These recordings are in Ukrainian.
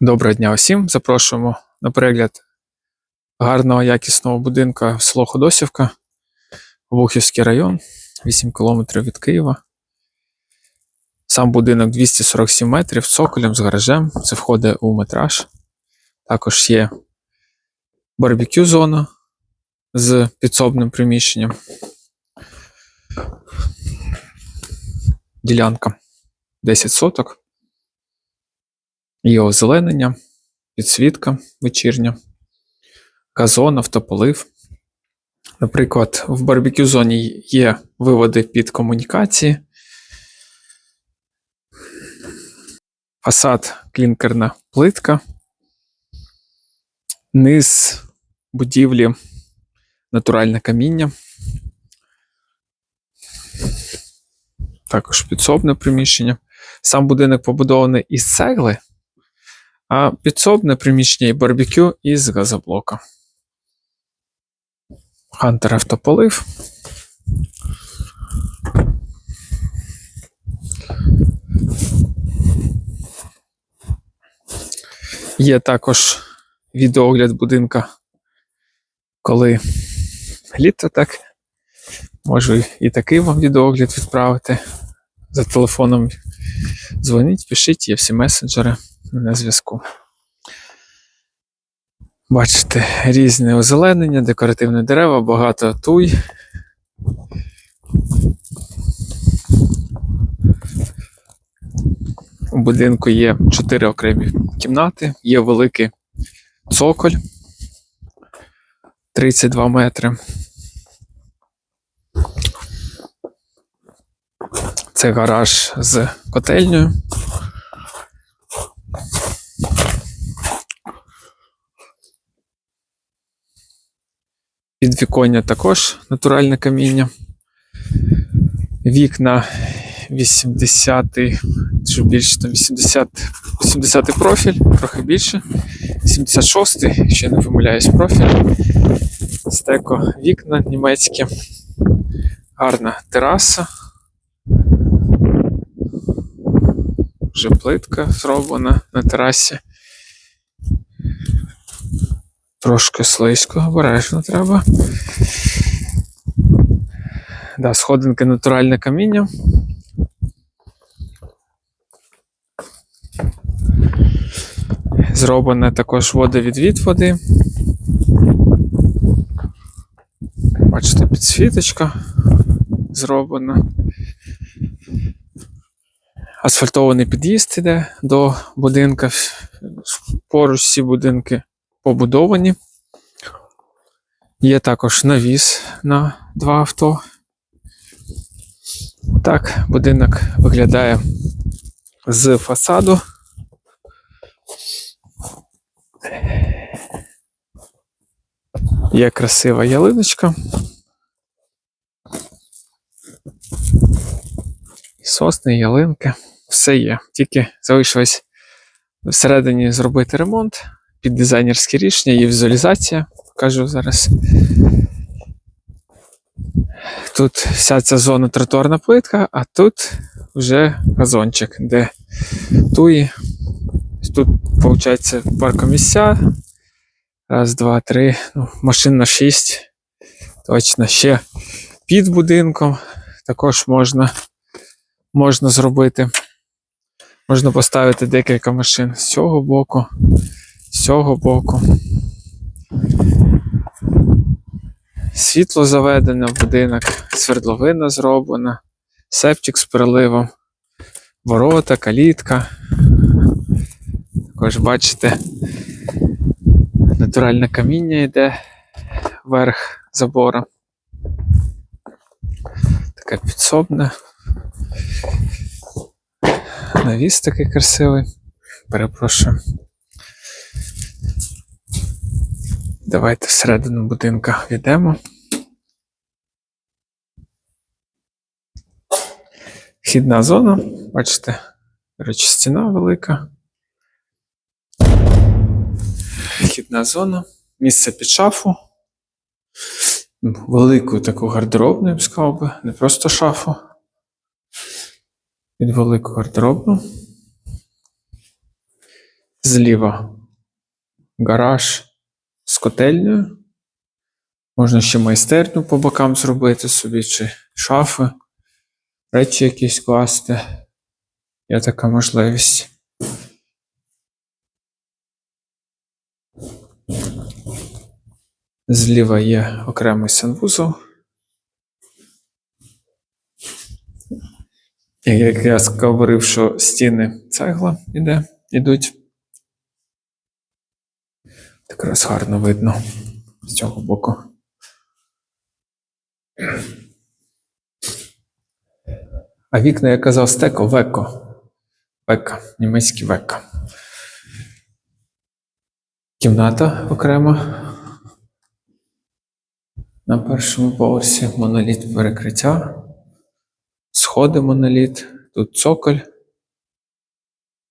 Доброго дня усім. Запрошуємо на перегляд гарного якісного будинка в село Ходосівка, Обухівський район, 8 кілометрів від Києва. Сам будинок 247 метрів з цоколем, з гаражем. Це входить у метраж. Також є барбекю зона з підсобним приміщенням. Ділянка 10 соток. Є озеленення, підсвітка вечірня, газон, автополив. Наприклад, в барбекю зоні є виводи під комунікації, фасад клінкерна плитка, низ будівлі натуральне каміння. Також підсобне приміщення. Сам будинок побудований із цегли, а підсобне приміщення і барбекю із газоблока. Хантер автополив. Є також відеогляд будинка, коли літо так. Можу і такий вам відеогляд відправити. За телефоном дзвоніть, пишіть, є всі месенджери на зв'язку. Бачите, різне озеленення, декоративні дерева, багато туй. У будинку є чотири окремі кімнати, є великий цоколь 32 метри. Це гараж з котельнею. Підвіконня також натуральне каміння. Вікна 80, що більше там 80, 80 профіль, трохи більше. 76, якщо я не помиляюсь, профіль. Стеко вікна німецькі. Гарна тераса. Вже плитка зроблена на терасі. Трошки слизько, обережно треба. Да, сходинки натуральне каміння. Зроблене також водовідвід води. Бачите, підсвіточка зроблена. Асфальтований під'їзд іде до будинка. Поруч всі будинки побудовані. Є також навіс на два авто. Так, будинок виглядає з фасаду. Є красива ялиночка. Сосни, ялинки, все є. Тільки залишилось всередині зробити ремонт під дизайнерське рішення, є візуалізація. Покажу зараз. Тут вся ця зона тротуарна плитка, а тут вже газончик, де туї. Тут, виходить, паркомісця. Раз, два, три. Ну, машин на шість. Точно ще під будинком також можна, можна зробити. Можна поставити декілька машин з цього боку, з цього боку. Світло заведене в будинок, свердловина зроблена, септик з переливом, ворота, калітка. Також бачите, натуральне каміння йде вверх забора. Таке підсобне. Навіс такий красивий. Перепрошую. Давайте всередину будинка війдемо. Вхідна зона, бачите, речі, стіна велика. Вхідна зона, місце під шафу. Велику таку гардеробну, я б сказав би, не просто шафу. Під велику гардеробну. Зліва гараж котельнею. Можна ще майстерню по бокам зробити собі, чи шафи, речі якісь класти. Є така можливість. Зліва є окремий санвузол. Як я говорив, що стіни цегла іде, ідуть. Якраз гарно видно з цього боку. А вікна, я казав, стеко, веко. Века, німецький века. Кімната окрема. На першому поверсі моноліт перекриття. Сходи моноліт. Тут цоколь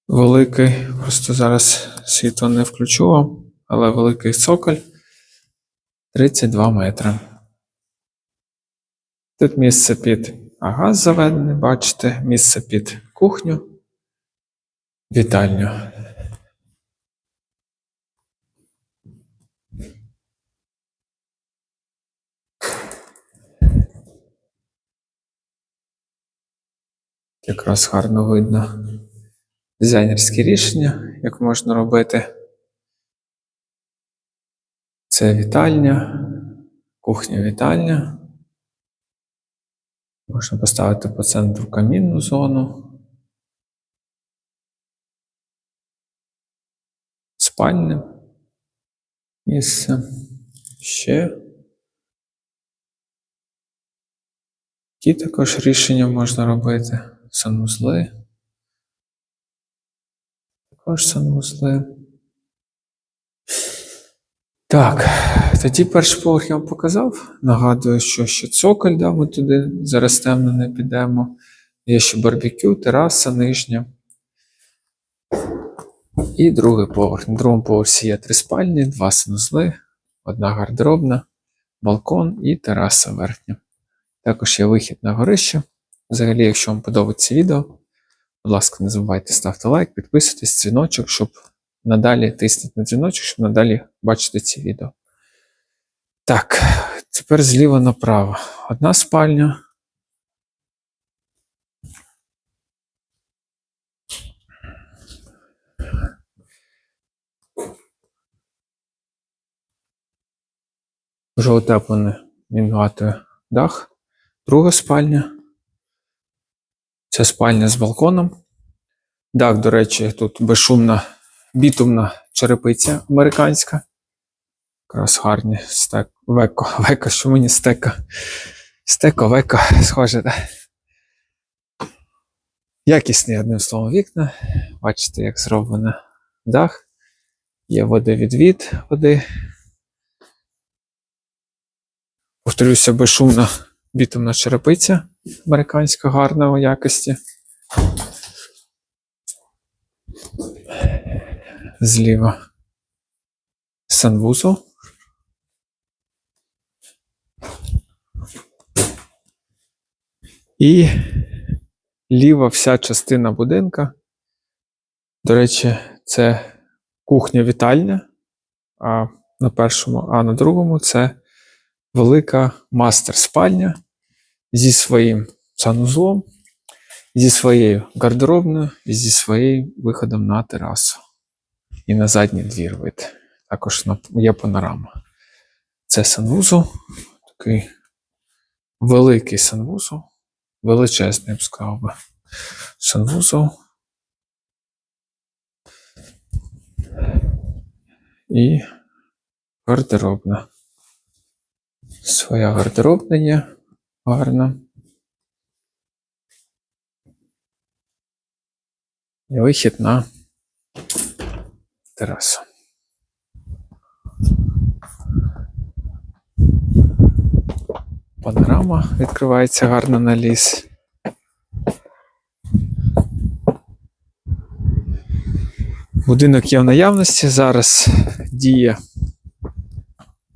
великий. Просто зараз світло не включу вам, але великий цоколь 32 метри. Тут місце під газ заведений, бачите, місце під кухню, вітальню. Якраз гарно видно дизайнерські рішення, як можна робити. Це вітальня, кухня-вітальня. Можна поставити по центру камінну зону. Спальне місце. Ще. Які також рішення можна робити. Санвузли. Також санвузли. Так, тоді перший поверх я вам показав. Нагадую, що ще цоколь, да, ми туди зараз темно не підемо. Є ще барбекю, тераса нижня. І другий поверх. На другому поверсі є три спальні, два санузли, одна гардеробна, балкон і тераса верхня. Також є вихід на горище. Взагалі, якщо вам подобається відео, будь ласка, не забувайте ставити лайк, підписуйтесь, дзвіночок, щоб надалі тисніть на дзвіночок, щоб надалі бачити ці відео. Так, тепер зліва направо. Одна спальня. Вже утеплений мінгатою дах. Друга спальня. Це спальня з балконом. Дах, до речі, тут безшумна бітумна черепиця американська. Якраз гарні стек. Веко, веко, що мені стека. Стеко, веко, схоже, так? Якісні, одним словом, вікна. Бачите, як зроблено дах. Є водовідвід води. Повторюся, безшумна бітумна черепиця американська гарної якості. Зліва санвузол. І ліва вся частина будинка. До речі, це кухня-вітальня. А на першому, а на другому це велика мастер-спальня зі своїм санузлом, зі своєю гардеробною і зі своїм виходом на терасу. І на задній двір вид. Також є панорама. Це санвузол, такий великий санвузол, величезний, я б сказав би. Санвузол. І гардеробна. Своя гардеробна є гарна. І вихід на терасу. Панорама відкривається гарно на ліс. Будинок є в наявності. Зараз діє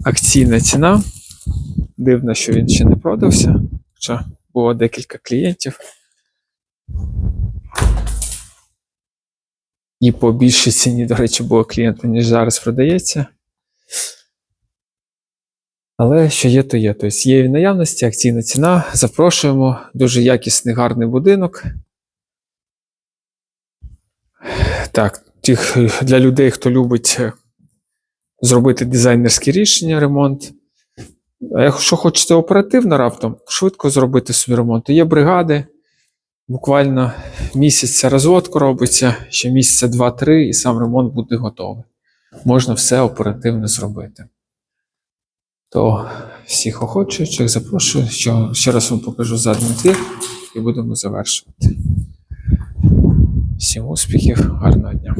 акційна ціна. Дивно, що він ще не продався, хоча було декілька клієнтів. і по більшій ціні, до речі, було клієнту, ніж зараз продається. Але що є, то є. Тобто є в наявності акційна ціна. Запрошуємо. Дуже якісний, гарний будинок. Так, тих, для людей, хто любить е, зробити дизайнерське рішення, ремонт. А якщо хочете оперативно раптом, швидко зробити собі ремонт, то є бригади. Буквально місяця розводку робиться, ще місяця два-три, і сам ремонт буде готовий. Можна все оперативно зробити. То всіх охочуючих запрошую, що ще раз вам покажу задній двір і будемо завершувати. Всім успіхів, гарного дня!